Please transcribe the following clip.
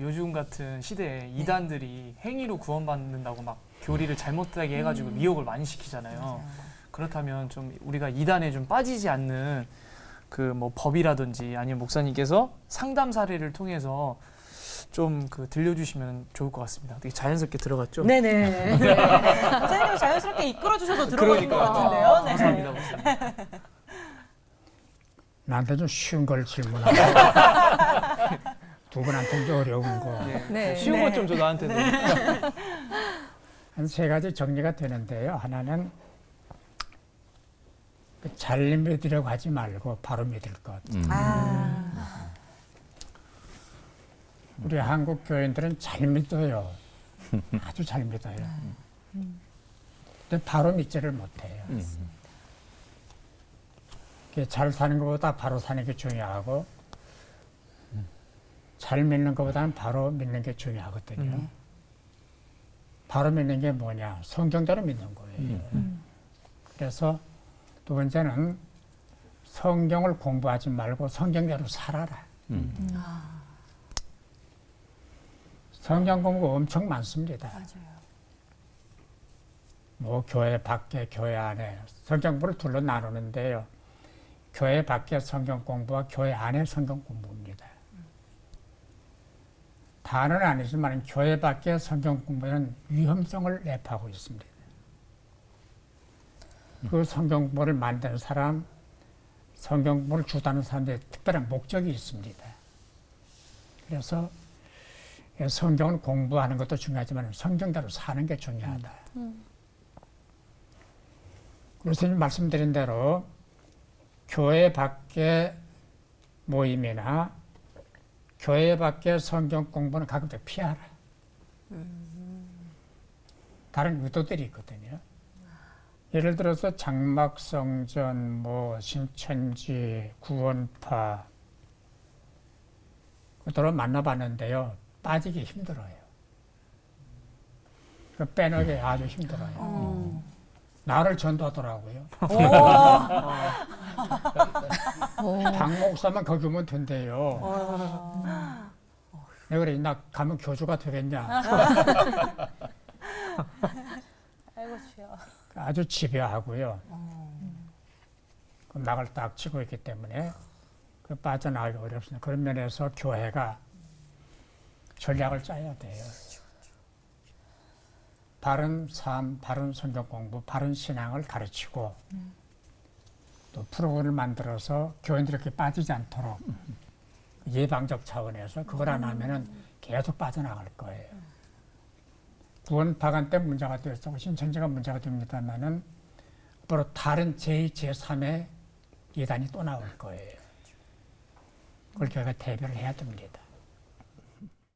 요즘 같은 시대에 이단들이 행위로 구원받는다고 막 교리를 잘못되게 해가지고 미혹을 많이 시키잖아요. 그렇다면 좀 우리가 이단에 좀 빠지지 않는 그 뭐 법이라든지 아니면 목사님께서 상담 사례를 통해서 좀그 들려주시면 좋을 것 같습니다. 되게 자연스럽게 들어갔죠? 네네. 선생님 자연스럽게 이끌어 주셔서 들어가신 것 같은데요. 네. 감사합니다, 목사님. 나한테 좀 쉬운 걸 질문하고 두 분한테 좀 어려운 거. 네. 네. 쉬운 네. 것좀 줘 나한테도. 한 세 가지 정리가 되는데요. 하나는 그잘 믿으려고 하지 말고 바로 믿을 것. 아, 우리 한국 교인들은 잘 믿어요. 아주 잘 믿어요. 근데 바로 믿지를 못해요. 그게 잘 사는 것보다 바로 사는 게 중요하고 잘 믿는 것보다는 바로 믿는 게 중요하거든요. 음. 바로 믿는 게 뭐냐? 성경대로 믿는 거예요. 그래서 두 번째는 성경을 공부하지 말고 성경대로 살아라. 성경 공부 엄청 많습니다. 맞아요. 뭐 교회 밖에 교회 안에 성경 공부를 둘로 나누는데요. 교회 밖에 성경 공부와 교회 안에 성경 공부입니 다. 다는 아니지만 교회 밖에 성경 공부는 위험성을 내포하고 있습니다. 그 성경 공부를 만드는 사람, 성경 공부를 주도하는 사람들의 특별한 목적이 있습니다. 그래서 성경을 공부하는 것도 중요하지만 성경대로 사는 게 중요하다. 교수님 말씀드린 대로 교회 밖의 모임이나 교회 밖의 성경 공부는 가급적 피하라. 다른 의도들이 있거든요. 예를 들어서 장막성전, 뭐 신천지, 구원파 그들을 만나봤는데요. 빠지기 힘들어요. 그 빼내기 아주 힘들어요. 어. 나를 전도하더라고요. 오. 박 목사만 거기 오면 된대요. 어. 내가 그래, 나 가면 교주가 되겠냐. 아이고 주여. 아주 집요하고요. 그 낙을 딱 치고 있기 때문에 그 빠져나가기 어렵습니다. 그런 면에서 교회가 전략을 짜야 돼요. 바른 삶, 바른 성경 공부, 바른 신앙을 가르치고 또 프로그램을 만들어서 교인들이 이렇게 빠지지 않도록 예방적 차원에서 그걸 안 하면은 계속 빠져나갈 거예요. 구원 파간 때 문제가 되었고 신천지가 문제가 됩니다만은 앞으로 다른 제2, 제3의 이단이 또 나올 거예요. 그걸 저희가 대비를 해야 됩니다.